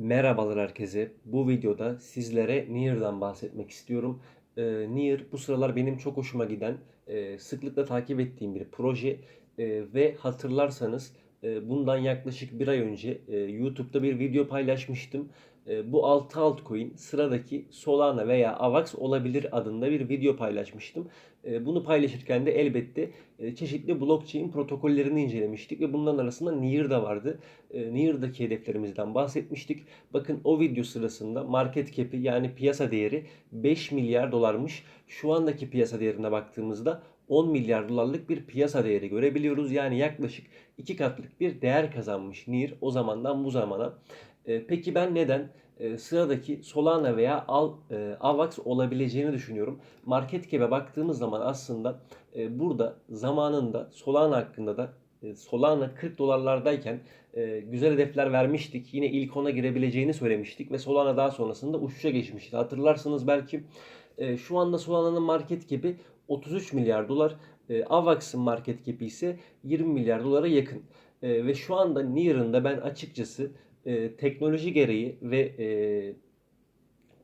Merhabalar herkese. Bu videoda sizlere Nier'dan bahsetmek istiyorum. Ee, Nier bu sıralar benim çok hoşuma giden, e, sıklıkla takip ettiğim bir proje E, ve hatırlarsanız e, bundan yaklaşık bir ay önce e, YouTube'da bir video paylaşmıştım. E, bu 6 altcoin sıradaki Solana veya Avax olabilir adında bir video paylaşmıştım. E, bunu paylaşırken de elbette e, çeşitli blockchain protokollerini incelemiştik ve bunların arasında Near da vardı. Near'daki hedeflerimizden bahsetmiştik. Bakın o video sırasında market cap'i yani piyasa değeri 5 milyar dolarmış. Şu andaki piyasa değerine baktığımızda 10 milyar dolarlık bir piyasa değeri görebiliyoruz. Yani yaklaşık 2 katlık bir değer kazanmış Near o zamandan bu zamana. E, peki ben neden e, sıradaki Solana veya Al, e, Avax olabileceğini düşünüyorum. Market cap'e baktığımız zaman aslında e, burada zamanında Solana hakkında da e, Solana 40 dolarlardayken e, güzel hedefler vermiştik. Yine ilk ona girebileceğini söylemiştik ve Solana daha sonrasında uçuşa geçmişti. Hatırlarsınız belki e, şu anda Solana'nın market cap'i 33 milyar dolar. E, Avax'ın market cap'i ise 20 milyar dolara yakın. E, ve şu anda Near'ın da ben açıkçası e, teknoloji gereği ve e,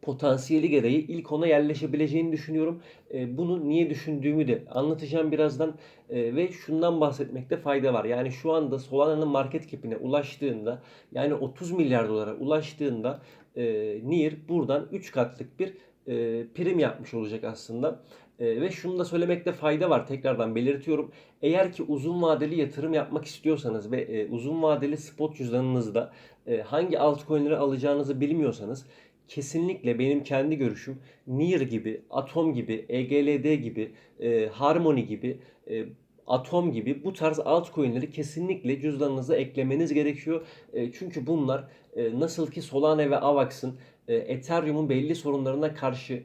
potansiyeli gereği ilk ona yerleşebileceğini düşünüyorum. E, bunu niye düşündüğümü de anlatacağım birazdan E, ve şundan bahsetmekte fayda var. Yani şu anda Solana'nın market cap'ine ulaştığında yani 30 milyar dolara ulaştığında e, Near buradan 3 katlık bir e, prim yapmış olacak aslında. E, ve şunu da söylemekte fayda var. Tekrardan belirtiyorum. Eğer ki uzun vadeli yatırım yapmak istiyorsanız ve e, uzun vadeli spot cüzdanınızda e, hangi altcoin'leri alacağınızı bilmiyorsanız kesinlikle benim kendi görüşüm Near gibi, Atom gibi, EGLD gibi, e, Harmony gibi, e, Atom gibi bu tarz altcoin'leri kesinlikle cüzdanınıza eklemeniz gerekiyor. E, çünkü bunlar e, nasıl ki Solana ve Avax'ın e, Ethereum'un belli sorunlarına karşı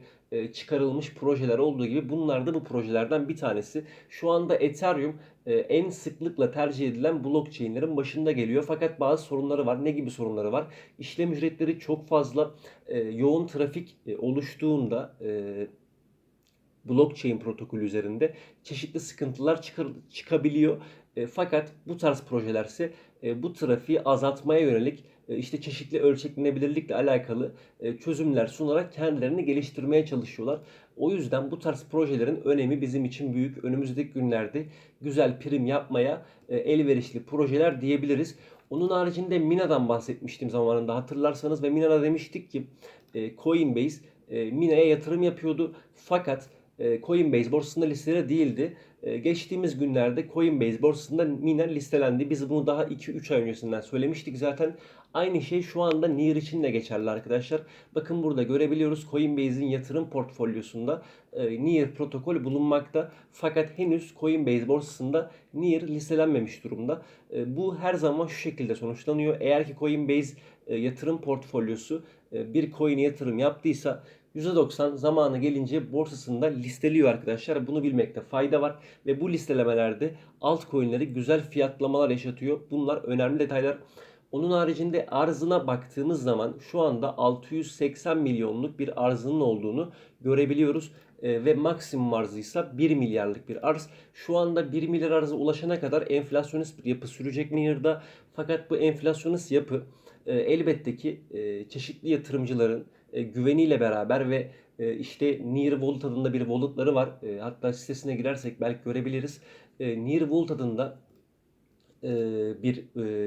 çıkarılmış projeler olduğu gibi bunlar da bu projelerden bir tanesi. Şu anda Ethereum e, en sıklıkla tercih edilen blockchain'lerin başında geliyor. Fakat bazı sorunları var. Ne gibi sorunları var? İşlem ücretleri çok fazla e, yoğun trafik e, oluştuğunda e, blockchain protokolü üzerinde çeşitli sıkıntılar çıkar, çıkabiliyor. E, fakat bu tarz projelerse e, bu trafiği azaltmaya yönelik e, işte çeşitli ölçeklenebilirlikle alakalı e, çözümler sunarak kendilerini geliştirmeye çalışıyorlar. O yüzden bu tarz projelerin önemi bizim için büyük. Önümüzdeki günlerde güzel prim yapmaya e, elverişli projeler diyebiliriz. Onun haricinde Mina'dan bahsetmiştim zamanında hatırlarsanız ve Mina'da demiştik ki e, Coinbase e, Mina'ya yatırım yapıyordu. Fakat Coinbase borsasında listede değildi. E, geçtiğimiz günlerde Coinbase borsasında Mina listelendi. Biz bunu daha 2-3 ay öncesinden söylemiştik zaten. Aynı şey şu anda Near için de geçerli arkadaşlar. Bakın burada görebiliyoruz Coinbase'in yatırım portfolyosunda e, Near protokol bulunmakta. Fakat henüz Coinbase borsasında Near listelenmemiş durumda. Bu her zaman şu şekilde sonuçlanıyor. Eğer ki Coinbase yatırım portfolyosu bir coin'e yatırım yaptıysa %90 zamanı gelince borsasında listeliyor arkadaşlar. Bunu bilmekte fayda var. Ve bu listelemelerde altcoin'leri güzel fiyatlamalar yaşatıyor. Bunlar önemli detaylar. Onun haricinde arzına baktığımız zaman şu anda 680 milyonluk bir arzının olduğunu görebiliyoruz. E, ve maksimum arzı ise 1 milyarlık bir arz. Şu anda 1 milyar arza ulaşana kadar enflasyonist bir yapı sürecek Near'da. Fakat bu enflasyonist yapı e, elbette ki e, çeşitli yatırımcıların e, güveniyle beraber ve e, işte Near Wallet adında bir walletları var. E, hatta sitesine girersek belki görebiliriz. E, Near Wallet adında bir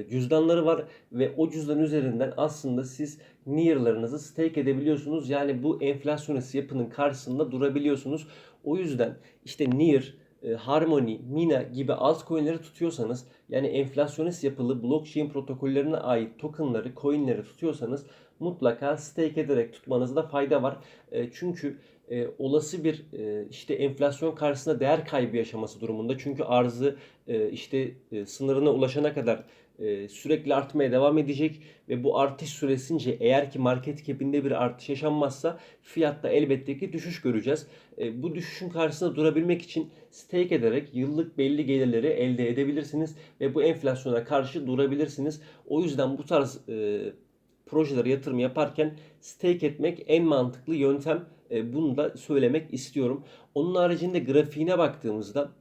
cüzdanları var ve o cüzdan üzerinden aslında siz Near'larınızı stake edebiliyorsunuz. Yani bu enflasyonist yapının karşısında durabiliyorsunuz. O yüzden işte Near, Harmony, Mina gibi altcoin'leri tutuyorsanız yani enflasyonist yapılı blockchain protokollerine ait tokenları, coin'leri tutuyorsanız mutlaka stake ederek tutmanızda fayda var. E, çünkü e, olası bir e, işte enflasyon karşısında değer kaybı yaşaması durumunda çünkü arzı e, işte e, sınırına ulaşana kadar e, sürekli artmaya devam edecek ve bu artış süresince eğer ki market cap'inde bir artış yaşanmazsa fiyatta elbette ki düşüş göreceğiz. E, bu düşüşün karşısında durabilmek için stake ederek yıllık belli gelirleri elde edebilirsiniz ve bu enflasyona karşı durabilirsiniz. O yüzden bu tarz e, projelere yatırım yaparken stake etmek en mantıklı yöntem. E, bunu da söylemek istiyorum. Onun haricinde grafiğine baktığımızda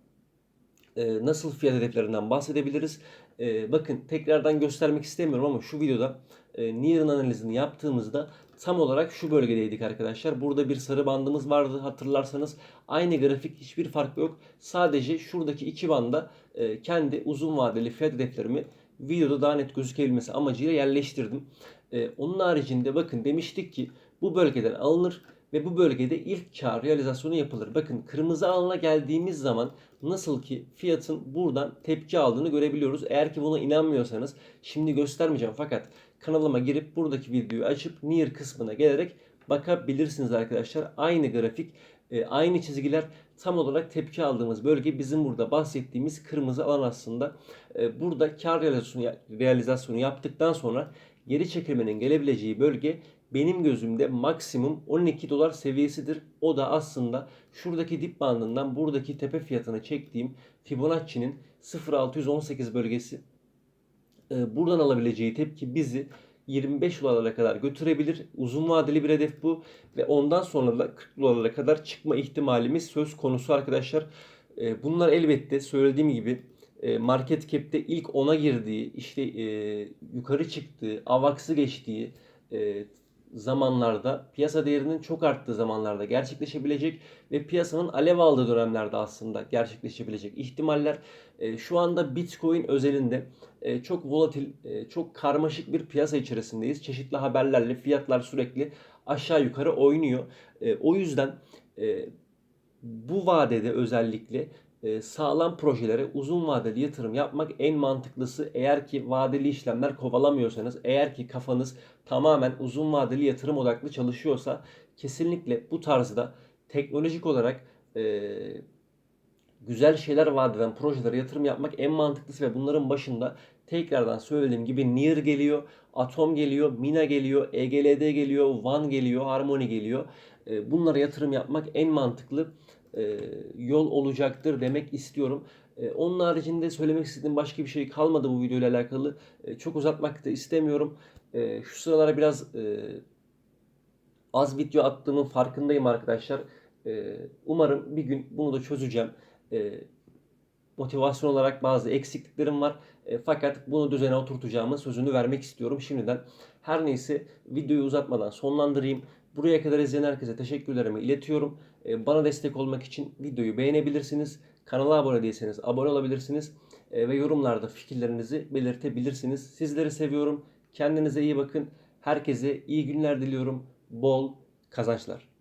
e, nasıl fiyat hedeflerinden bahsedebiliriz? E, bakın tekrardan göstermek istemiyorum ama şu videoda e, Near'ın analizini yaptığımızda tam olarak şu bölgedeydik arkadaşlar. Burada bir sarı bandımız vardı hatırlarsanız. Aynı grafik hiçbir fark yok. Sadece şuradaki iki banda e, kendi uzun vadeli fiyat hedeflerimi videoda daha net gözükebilmesi amacıyla yerleştirdim. E, onun haricinde bakın demiştik ki bu bölgeden alınır ve bu bölgede ilk kar realizasyonu yapılır. Bakın kırmızı alana geldiğimiz zaman nasıl ki fiyatın buradan tepki aldığını görebiliyoruz. Eğer ki buna inanmıyorsanız şimdi göstermeyeceğim fakat kanalıma girip buradaki videoyu açıp near kısmına gelerek bakabilirsiniz arkadaşlar. Aynı grafik, e, aynı çizgiler tam olarak tepki aldığımız bölge bizim burada bahsettiğimiz kırmızı alan aslında. E, Burada kar realizasyonu yaptıktan sonra geri çekilmenin gelebileceği bölge benim gözümde maksimum 12 dolar seviyesidir. O da aslında şuradaki dip bandından buradaki tepe fiyatını çektiğim Fibonacci'nin 0.618 bölgesi e, buradan alabileceği tepki bizi 25 dolarlara kadar götürebilir. Uzun vadeli bir hedef bu ve ondan sonra da 40 dolarlara kadar çıkma ihtimalimiz söz konusu arkadaşlar. E, Bunlar elbette söylediğim gibi market cap'te ilk 10'a girdiği, işte e, yukarı çıktığı, avaksı geçtiği e, zamanlarda, piyasa değerinin çok arttığı zamanlarda gerçekleşebilecek ve piyasanın alev aldığı dönemlerde aslında gerçekleşebilecek ihtimaller. E, Şu anda Bitcoin özelinde e, çok volatil, e, çok karmaşık bir piyasa içerisindeyiz. Çeşitli haberlerle fiyatlar sürekli aşağı yukarı oynuyor. E, O yüzden e, bu vadede özellikle e, sağlam projelere uzun vadeli yatırım yapmak en mantıklısı. Eğer ki vadeli işlemler kovalamıyorsanız, eğer ki kafanız tamamen uzun vadeli yatırım odaklı çalışıyorsa kesinlikle bu tarzda teknolojik olarak e, güzel şeyler vaat eden projelere yatırım yapmak en mantıklısı ve bunların başında tekrardan söylediğim gibi Near geliyor, Atom geliyor, Mina geliyor, E EGLD geliyor, One geliyor, Harmony geliyor. E, Bunlara yatırım yapmak en mantıklı e, yol olacaktır demek istiyorum. E, Onun haricinde söylemek istediğim başka bir şey kalmadı bu videoyla alakalı. E, Çok uzatmak da istemiyorum. E, Şu sıralara biraz e, az video attığımın farkındayım arkadaşlar. E, Umarım bir gün bunu da çözeceğim. E, Motivasyon olarak bazı eksikliklerim var. E, fakat bunu düzene oturtacağımın sözünü vermek istiyorum şimdiden. Her neyse videoyu uzatmadan sonlandırayım. Buraya kadar izleyen herkese teşekkürlerimi iletiyorum. E, bana destek olmak için videoyu beğenebilirsiniz. Kanala abone değilseniz abone olabilirsiniz. E, ve yorumlarda fikirlerinizi belirtebilirsiniz. Sizleri seviyorum. Kendinize iyi bakın. Herkese iyi günler diliyorum. Bol kazançlar.